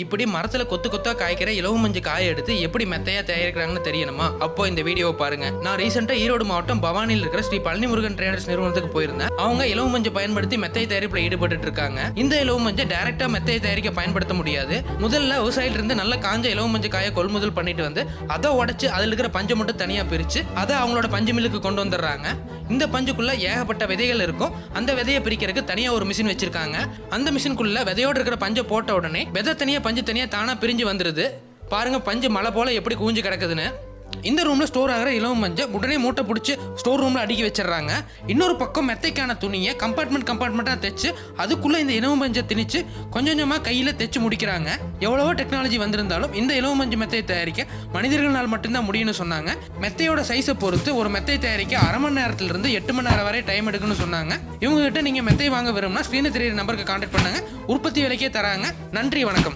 இப்படி மரத்துல கொத்து கொத்தா காய்க்கிற இலவு மஞ்சு காய எடுத்து எப்படி மெத்தையா தயாரிக்கிறாங்கன்னு தெரியணுமா? அப்போ இந்த வீடியோவை பாருங்க. நான் ரீசெண்டா ஈரோடு மாவட்டம் பவானியில் இருக்கிற ஸ்ரீ பழனிமுருகன் ட்ரேடர்ஸ் நிறுவனத்துக்கு போயிருந்தேன். அவங்க இலவு மஞ்சு பயன்படுத்தி மெத்தை தயாரிப்புல ஈடுபட்டு இருக்காங்க. இந்த இலவு மஞ்சு டைரக்டா மெத்தை தயாரிக்க பயன்படுத்த முடியாது. முதல்ல விவசாயில இருந்து நல்ல காஞ்ச இலவு மஞ்சு காயை கொள்முதல் பண்ணிட்டு வந்து அதை உடைச்சு அதுல இருக்கிற பஞ்சை மட்டும் தனியா பிரிச்சு அதை அவங்களோட பஞ்சு மில்லுக்கு கொண்டு வந்துடுறாங்க. இந்த பஞ்சுக்குள்ள ஏகப்பட்ட விதைகள் இருக்கும். அந்த விதையை பிரிக்கிறதுக்கு தனியா ஒரு மிஷின் வச்சிருக்காங்க. அந்த மிஷினுக்குள்ள விதையோடு இருக்கிற பஞ்சை போட்ட உடனே விதை தனியா பஞ்சு தனியா தானா பிரிஞ்சு வந்துருது. பாருங்க பஞ்சு மலை போல எப்படி குவிஞ்சு கிடக்குதுன்னு. இந்த ரூம்ல ஸ்டோர் ஆகிற இலவம் மஞ்சள் உடனே மூட்டை பிடிச்சி ஸ்டோர் ரூம்ல அடுக்கி வச்சிடுறாங்க. இன்னொரு பக்கம் மெத்தைக்கான துணியை கம்பார்ட்மெண்ட் கம்பார்ட்மெண்ட்டாக தைச்சு அதுக்குள்ள இந்த இலவம் மஞ்சள் திணிச்சு கொஞ்சம் கொஞ்சமா கையில தைச்சு முடிக்கிறாங்க. எவ்வளவோ டெக்னாலஜி வந்திருந்தாலும் இந்த இலவம் மஞ்சள் மெத்தையை தயாரிக்க மனிதர்களால் மட்டும்தான் முடியும்னு சொன்னாங்க. மெத்தையோட சைஸை பொறுத்து ஒரு மெத்தை தயாரிக்க அரை மணி நேரத்துல இருந்து எட்டு மணி நேரம் வரை டைம் எடுக்குன்னு சொன்னாங்க. இவங்க கிட்ட நீங்க மெத்தை வாங்க விரும்பினா ஸ்க்ரீனை தெரியுற நம்பருக்கு கான்டாக்ட் பண்ணுங்க. உற்பத்தி விலைக்கே தராங்க. நன்றி வணக்கம்.